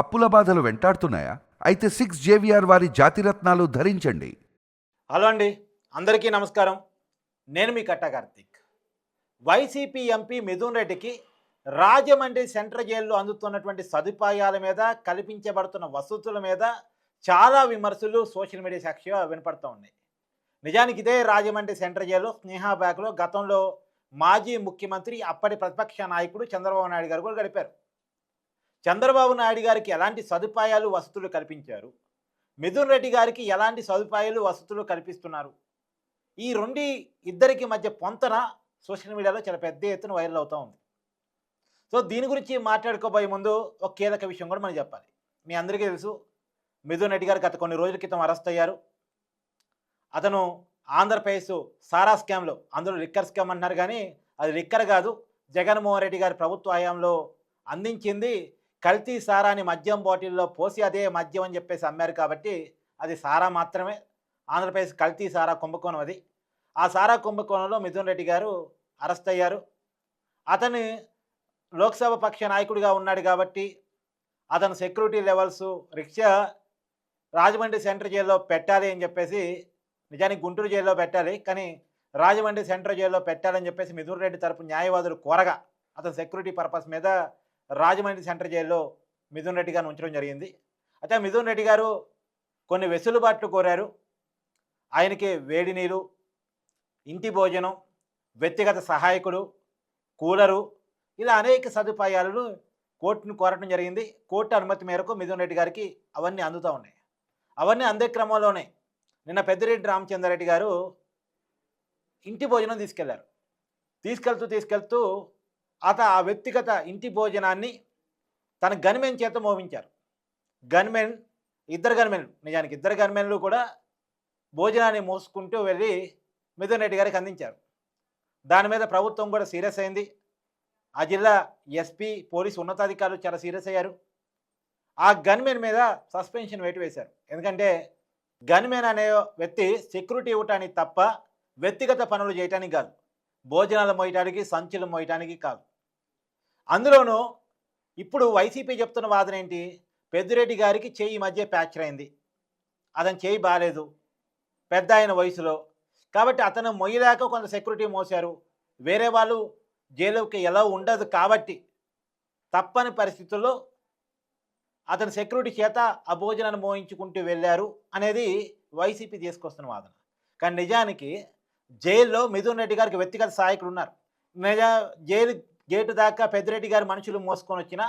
అప్పుల బాధలు వెంటాడుతున్నాయా? అయితే సిక్స్ జేవిఆర్ వారి జాతిరత్నాలు ధరించండి. హలో అండి. అందరికీ నమస్కారం. నేను మీ కట్ట కార్తీక్. వైసీపీ ఎంపీ మిథున్ రెడ్డికి రాజమండ్రి సెంట్రల్ జైల్లో అందుతున్నటువంటి సదుపాయాల మీద కల్పించబడుతున్న వసతుల మీద చాలా విమర్శలు సోషల్ మీడియా సాక్షిగా వినపడుతూ ఉన్నాయి. నిజానికి ఇదే రాజమండ్రి సెంట్రల్ జైలు స్నేహా బ్యాగ్లో గతంలో మాజీ ముఖ్యమంత్రి అప్పటి ప్రతిపక్ష నాయకుడు చంద్రబాబు నాయుడు గారు కూడా గడిపారు. చంద్రబాబు నాయుడు గారికి ఎలాంటి సదుపాయాలు వసతులు కల్పించారు? మిథున్ రెడ్డి గారికి ఎలాంటి సదుపాయాలు వసతులు కల్పిస్తున్నారు? ఈ రెండు ఇద్దరికి మధ్య పొంతన సోషల్ మీడియాలో చాలా పెద్ద ఎత్తున వైరల్ అవుతూ ఉంది. సో దీని గురించి మాట్లాడుకోబోయే ముందు ఒక కీలక విషయం కూడా మనం చెప్పాలి. మీ అందరికీ తెలుసు మిథున్ రెడ్డి గారు గత కొన్ని రోజుల క్రితం అరెస్ట్ అయ్యారు. అతను ఆంధ్రప్రదేశ్ సారా స్కామ్లో అందులో లిక్కర్ స్కామ్ అంటున్నారు కానీ అది లిక్కర్ కాదు జగన్మోహన్ రెడ్డి గారి ప్రభుత్వ హయాంలో అందించింది కల్తీ సారాని మద్యం బాటిల్లో పోసి అదే మద్యం అని చెప్పేసి అమ్మారు కాబట్టి అది సారా మాత్రమే. ఆంధ్రప్రదేశ్ కల్తీ సారా కుంభకోణం అది. ఆ సారా కుంభకోణంలో మిథున్ రెడ్డి గారు అరెస్ట్ అయ్యారు. అతని లోక్సభ పక్ష నాయకుడిగా ఉన్నాడు కాబట్టి అతను సెక్యూరిటీ లెవెల్స్ రిక్షా రాజమండ్రి సెంట్రల్ జైల్లో పెట్టాలి అని చెప్పేసి నిజానికి గుంటూరు జైల్లో పెట్టాలి కానీ రాజమండ్రి సెంట్రల్ జైల్లో పెట్టాలని చెప్పేసి మిథున్ రెడ్డి తరపు న్యాయవాదులు కోరగా అతను సెక్యూరిటీ పర్పస్ మీద రాజమండ్రి సెంటర్ జైల్లో మిథున్ రెడ్డి గారిని ఉంచడం జరిగింది. అయితే మిథున్ రెడ్డి గారు కొన్ని వెసులుబాట్లు కోరారు. ఆయనకి వేడి నీరు ఇంటి భోజనం వ్యక్తిగత సహాయకుడు కూలరు ఇలా అనేక సదుపాయాలను కోర్టును కోరటం జరిగింది. కోర్టు అనుమతి మేరకు మిథున్ రెడ్డి గారికి అవన్నీ అందుతూ ఉన్నాయి. అవన్నీ అందే క్రమంలోనే నిన్న పెద్దిరెడ్డి రామచంద్రారెడ్డి గారు ఇంటి భోజనం తీసుకెళ్ళారు. తీసుకెళ్తూ తీసుకెళ్తూ అత ఆ వ్యక్తిగత ఇంటి భోజనాన్ని తన గన్మెన్ చేత మోపించారు. గన్మెన్ ఇద్దరు గన్మెన్ నిజానికి ఇద్దరు గన్మెన్లు కూడా భోజనాన్ని మోసుకుంటూ వెళ్ళి మిథున్ రెడ్డి గారికి అందించారు. దాని మీద ప్రభుత్వం కూడా సీరియస్ అయింది. ఆ జిల్లా ఎస్పీ పోలీసు ఉన్నతాధికారులు చాలా సీరియస్ అయ్యారు. ఆ గన్మెన్ మీద సస్పెన్షన్ వేటు వేశారు. ఎందుకంటే గన్మెన్ అనే వ్యక్తి సెక్యూరిటీ ఇవ్వటానికి తప్ప వ్యక్తిగత పనులు చేయటానికి కాదు. భోజనాలు మోయటానికి సంచులు మోయటానికి కాదు. అందులోనూ ఇప్పుడు వైసీపీ చెప్తున్న వాదన ఏంటి? పెద్దిరెడ్డి గారికి చేయి ఈ మధ్య ఫ్రాక్చర్ అయింది. అతను చేయి బాగాలేదు పెద్ద ఆయన వయసులో. కాబట్టి అతను మొయ్యలేక కొంత సెక్యూరిటీ మోసారు వేరే వాళ్ళు జైలుకి ఎలా ఉండదు కాబట్టి తప్పని పరిస్థితుల్లో అతని సెక్యూరిటీ చేత ఆ భోజనాన్ని మోయించుకుంటూ వెళ్ళారు అనేది వైసీపీ తీసుకొస్తున్న వాదన. కానీ నిజానికి జైల్లో మిథున్ రెడ్డి గారికి వ్యక్తిగత సహాయకులు ఉన్నారు. నిజా జైలు గేటు దాకా పెద్దిరెడ్డి గారి మనుషులు మోసుకొని వచ్చిన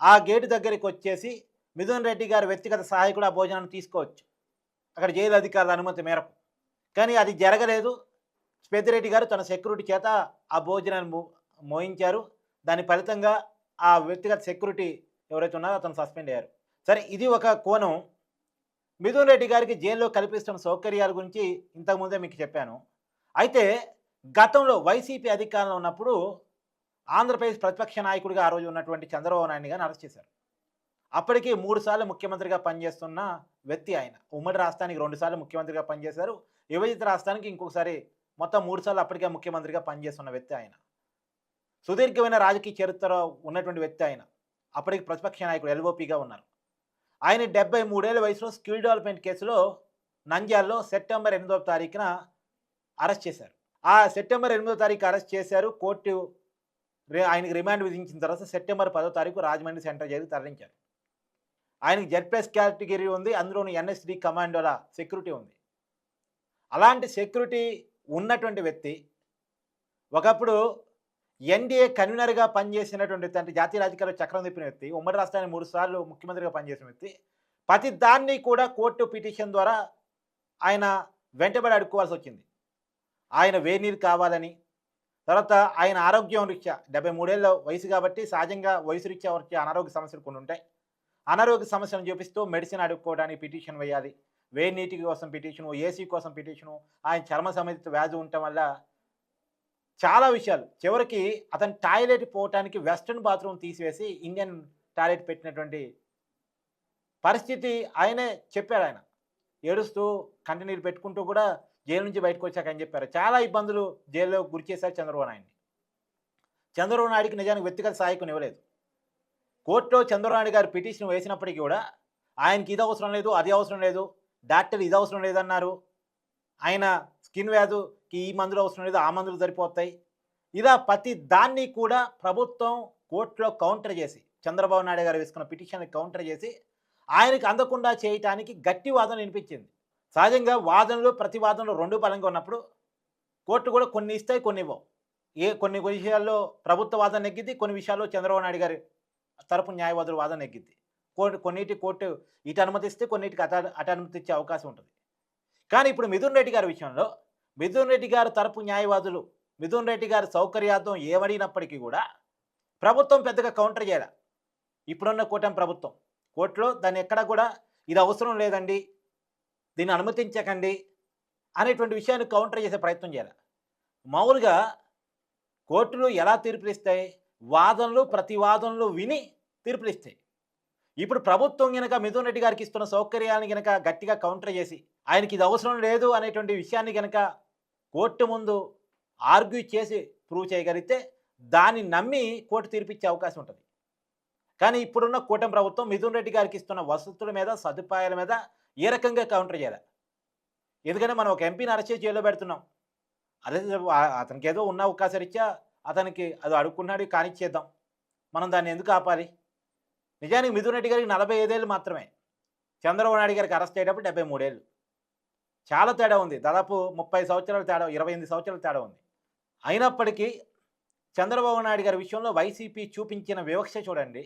ఆ గేటు దగ్గరికి వచ్చేసి మిథున్ రెడ్డి గారి వ్యక్తిగత సహాయకుడు ఆ భోజనాన్ని తీసుకోవచ్చు. అక్కడ జైలు అధికారుల అనుమతి మేరకు. కానీ అది జరగలేదు. పెద్దిరెడ్డి గారు తన సెక్యూరిటీ చేత ఆ భోజనాన్ని మోయించారు. దాని ఫలితంగా ఆ వ్యక్తిగత సెక్యూరిటీ ఎవరైతే ఉన్నారో అతను సస్పెండ్ అయ్యారు. సరే ఇది ఒక కోణం. మిథున్ రెడ్డి గారికి జైల్లో కల్పిస్తున్న సౌకర్యాల గురించి ఇంతకుముందే మీకు చెప్పాను. అయితే గతంలో వైసీపీ అధికారంలో ఉన్నప్పుడు ఆంధ్రప్రదేశ్ ప్రతిపక్ష నాయకుడిగా ఆ రోజు ఉన్నటువంటి చంద్రబాబు నాయుడు గారిని అరెస్ట్ చేశారు. అప్పటికి మూడు సార్లు ముఖ్యమంత్రిగా పనిచేస్తున్న వ్యక్తి ఆయన. ఉమ్మడి రాష్ట్రానికి రెండుసార్లు ముఖ్యమంత్రిగా పనిచేశారు. విభజిత రాష్ట్రానికి ఇంకొకసారి మొత్తం మూడు సార్లు అప్పటికే ముఖ్యమంత్రిగా పనిచేస్తున్న వ్యక్తి ఆయన. సుదీర్ఘమైన రాజకీయ చరిత్ర ఉన్నటువంటి వ్యక్తి ఆయన. అప్పటికి ప్రతిపక్ష నాయకుడు ఎల్ఓపిగా ఉన్నారు. ఆయన డెబ్బై మూడేళ్ళ వయసులో స్కిల్ డెవలప్మెంట్ కేసులో నంద్యాల్లో సెప్టెంబర్ ఎనిమిదవ తారీఖున అరెస్ట్ చేశారు. ఆ సెప్టెంబర్ ఎనిమిదో తారీఖు అరెస్ట్ చేశారు. కోర్టు ఆయనకు రిమాండ్ విధించిన తర్వాత సెప్టెంబర్ పదో తారీఖు రాజమండ్రి సెంట్రల్ జైలు తరలించారు. ఆయనకి జెడ్ప్లస్ కేటగిరీ ఉంది అందులోని ఎన్ఎస్డి కమాండోల సెక్యూరిటీ ఉంది. అలాంటి సెక్యూరిటీ ఉన్నటువంటి వ్యక్తి ఒకప్పుడు ఎన్డీఏ కన్వీనర్గా పనిచేసినటువంటి వ్యక్తి అంటే జాతీయ రాజకీయాల్లో చక్రం తిప్పిన వ్యక్తి ఉమ్మడి రాష్ట్రానికి మూడు సార్లు ముఖ్యమంత్రిగా పనిచేసిన వ్యక్తి ప్రతి దాన్ని కూడా కోర్టు పిటిషన్ ద్వారా ఆయన వెంటబడి అడుక్కోవాల్సి వచ్చింది. ఆయన వేనీరు కావాలని తర్వాత ఆయన ఆరోగ్యం రీత్యా డెబ్బై మూడేళ్ళ వయసు కాబట్టి సహజంగా వయసు రీత్యా వచ్చే అనారోగ్య సమస్యలు కొన్ని ఉంటాయి. అనారోగ్య సమస్యలను చూపిస్తూ మెడిసిన్ అడుక్కోవడానికి పిటిషన్ వేయాలి. వేడి నీటి కోసం పిటిషను ఏసీ కోసం పిటిషను ఆయన చర్మ సంబంధిత వ్యాధి ఉండటం వల్ల చాలా విషయాలు. చివరికి అతను టాయిలెట్ పోవటానికి వెస్ట్రన్ బాత్రూమ్ తీసివేసి ఇండియన్ టాయిలెట్ పెట్టినటువంటి పరిస్థితి ఆయనే చెప్పాడు ఆయన. ఏడుస్తూ కంటినీరు పెట్టుకుంటూ కూడా జైలు నుంచి బయటకు వచ్చాక అని చెప్పారు? చాలా ఇబ్బందులు జైల్లో గురి చేశారు చంద్రబాబు నాయుడిని. చంద్రబాబు నాయుడికి నిజానికి వ్యక్తిగత సహాయకుని ఇవ్వలేదు. కోర్టులో చంద్రబాబు నాయుడు గారు పిటిషన్ వేసినప్పటికీ కూడా ఆయనకి ఇది అవసరం లేదు అది అవసరం లేదు డాక్టర్ ఇది అవసరం లేదన్నారు. ఆయన స్కిన్ వ్యాధుకి ఈ మందులు అవసరం లేదు ఆ మందులు సరిపోతాయి. ఇలా ప్రతి దాన్ని కూడా ప్రభుత్వం కోర్టులో కౌంటర్ చేసి చంద్రబాబు నాయుడు గారు వేసుకున్న పిటిషన్ని కౌంటర్ చేసి ఆయనకు అందకుండా చేయటానికి గట్టి వాదన వినిపించింది. సహజంగా వాదనలు ప్రతివాదనలు రెండు బలంగా ఉన్నప్పుడు కోర్టు కూడా కొన్ని ఇస్తాయి కొన్ని ఇవ్వవు. ఏ కొన్ని విషయాల్లో ప్రభుత్వ వాదన నెగ్గిద్ది కొన్ని విషయాల్లో చంద్రబాబు నాయుడు గారి తరపు న్యాయవాదుల వాదన నెగ్గిద్ది. కోర్టు కొన్నిటి కోర్టు ఇటు అనుమతిస్తే కొన్నిటికి అట అటు అనుమతి ఇచ్చే అవకాశం ఉంటుంది. కానీ ఇప్పుడు మిథున్ రెడ్డి గారి విషయంలో మిథున్ రెడ్డి గారి తరపు న్యాయవాదులు మిథున్ రెడ్డి గారి సౌకర్యార్థం ఏమడిగినప్పటికీ కూడా ప్రభుత్వం పెద్దగా కౌంటర్ చేయాలి. ఇప్పుడున్న కూటమి ప్రభుత్వం. కోర్టులో దాన్ని ఎక్కడ కూడా ఇది అవసరం లేదండి దీన్ని అనుమతించకండి అనేటువంటి విషయాన్ని కౌంటర్ చేసే ప్రయత్నం చేయాలి. మామూలుగా కోర్టులు ఎలా తీర్పులు ఇస్తాయి? వాదనలు ప్రతివాదనలు విని తీర్పులు ఇస్తాయి. ఇప్పుడు ప్రభుత్వం గనక మిథున్ రెడ్డి గారికి ఇస్తున్న సౌకర్యాన్ని గనక గట్టిగా కౌంటర్ చేసి ఆయనకి ఇది అవసరం లేదు అనేటువంటి విషయాన్ని గనక కోర్టు ముందు ఆర్గ్యూ చేసి ప్రూవ్ చేయగలిగితే దాన్ని నమ్మి కోర్టు తీర్పిచ్చే అవకాశం ఉంటుంది. కానీ ఇప్పుడున్న కూటమి ప్రభుత్వం మిథున్ రెడ్డి గారికి ఇస్తున్న వసతుల మీద సదుపాయాల మీద ఏ రకంగా కౌంటర్ చేయాలి? ఎందుకంటే మనం ఒక ఎంపీని అరెస్ట్ చేసి జైల్లో పెడుతున్నాం. అదే అతనికి ఏదో ఉన్న అవకాశం ఇచ్చా అతనికి అది అడుక్కున్నాడు కానిచ్చేద్దాం. మనం దాన్ని ఎందుకు ఆపాలి? నిజానికి మిథున్ రెడ్డి గారికి నలభై ఐదేళ్ళు మాత్రమే. చంద్రబాబు నాయుడు గారికి అరెస్ట్ అయ్యేటప్పుడు డెబ్బై మూడేళ్ళు. చాలా తేడా ఉంది. దాదాపు ముప్పై సంవత్సరాల తేడా ఇరవై ఎనిమిది సంవత్సరాల తేడా ఉంది. అయినప్పటికీ చంద్రబాబు నాయుడు గారి విషయంలో వైసీపీ చూపించిన వివక్ష చూడండి.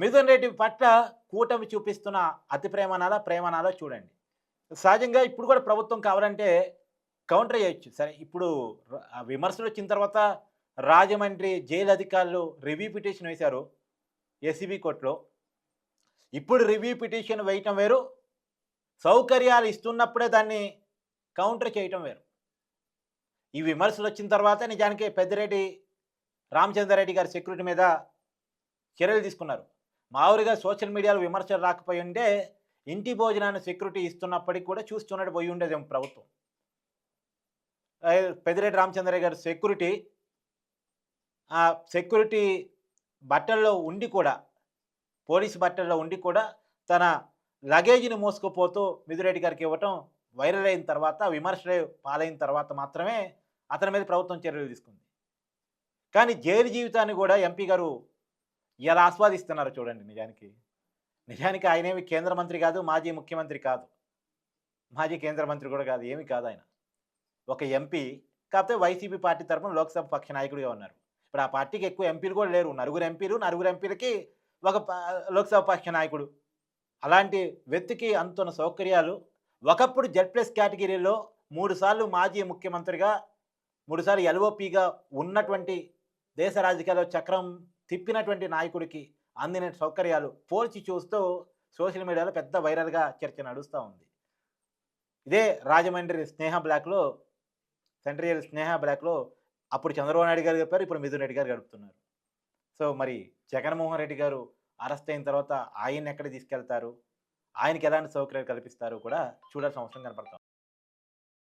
మిథున్ రెడ్డి పట్ల కూటమి చూపిస్తున్న అతి ప్రేమనాలా ప్రేమనాలా చూడండి. సహజంగా ఇప్పుడు కూడా ప్రభుత్వం కావాలంటే కౌంటర్ చేయొచ్చు సరే ఇప్పుడు విమర్శలు వచ్చిన తర్వాత రాజమండ్రి జైలు అధికారులు రివ్యూ పిటిషన్ వేశారు ఎస్సీబీ కోర్టులో. ఇప్పుడు రివ్యూ పిటిషన్ వేయటం వేరు. సౌకర్యాలు ఇస్తున్నప్పుడే దాన్ని కౌంటర్ చేయటం వేరు. ఈ విమర్శలు వచ్చిన తర్వాత నిజానికి పెద్దిరెడ్డి రామచంద్రారెడ్డి గారి సెక్యూరిటీ మీద చర్యలు తీసుకున్నారు. మామూలుగా సోషల్ మీడియాలో విమర్శలు రాకపోయి ఉంటే ఇంటి భోజనాన్ని సెక్యూరిటీ ఇస్తున్నప్పటికీ కూడా చూస్తున్నట్టు పోయి ఉండేదేమో ప్రభుత్వం. ఆ, పెద్దిరెడ్డి రామచంద్రయ్య గారి సెక్యూరిటీ ఆ సెక్యూరిటీ బట్టల్లో ఉండి కూడా పోలీసు బట్టల్లో ఉండి కూడా తన లగేజీని మోసుకుపోతూ మిథురెడ్డి గారికి ఇవ్వటం వైరల్ అయిన తర్వాత విమర్శలు పాలైన తర్వాత మాత్రమే అతని మీద ప్రభుత్వం చర్యలు తీసుకుంది. కానీ జైలు జీవితాన్ని కూడా ఎంపీ గారు ఎలా ఆస్వాదిస్తున్నారు చూడండి నిజానికి. నిజానికి ఆయన ఏమి కేంద్ర మంత్రి కాదు మాజీ ముఖ్యమంత్రి కాదు. మాజీ కేంద్ర మంత్రి కూడా కాదు ఏమి కాదు ఆయన. ఒక ఎంపీ కాకపోతే వైసీపీ పార్టీ తరఫున లోక్సభ పక్ష నాయకుడిగా ఉన్నారు. ఇప్పుడు ఆ పార్టీకి ఎక్కువ ఎంపీలు కూడా లేరు. నలుగురు ఎంపీలు నలుగురు ఎంపీలకి ఒక లోక్సభ పక్ష నాయకుడు. అలాంటి వ్యక్తికి అంతున్న సౌకర్యాలు ఒకప్పుడు జెడ్ ప్లస్ కేటగిరీలో మూడుసార్లు మాజీ ముఖ్యమంత్రిగా మూడుసార్లు ఎల్ఓపిగా ఉన్నటువంటి దేశ రాజకీయాల్లో చక్రం తిప్పినటువంటి నాయకుడికి అందిన సౌకర్యాలు పోల్చి చూస్తూ సోషల్ మీడియాలో పెద్ద వైరల్గా చర్చ నడుస్తూ ఉంది. ఇదే రాజమండ్రి స్నేహ బ్లాక్లో సెంట్రియల్ స్నేహ బ్లాక్లో అప్పుడు చంద్రబాబు నాయుడు గారు గడిపారు ఇప్పుడు మిథున్ రెడ్డి గారు గడుపుతున్నారు. సో మరి జగన్మోహన్ రెడ్డి గారు అరెస్ట్ అయిన తర్వాత ఆయన్ని ఎక్కడ తీసుకెళ్తారు? ఆయనకి ఎలాంటి సౌకర్యాలు కల్పిస్తారు కూడా చూడాల్సిన అవసరం కనపడుతుంది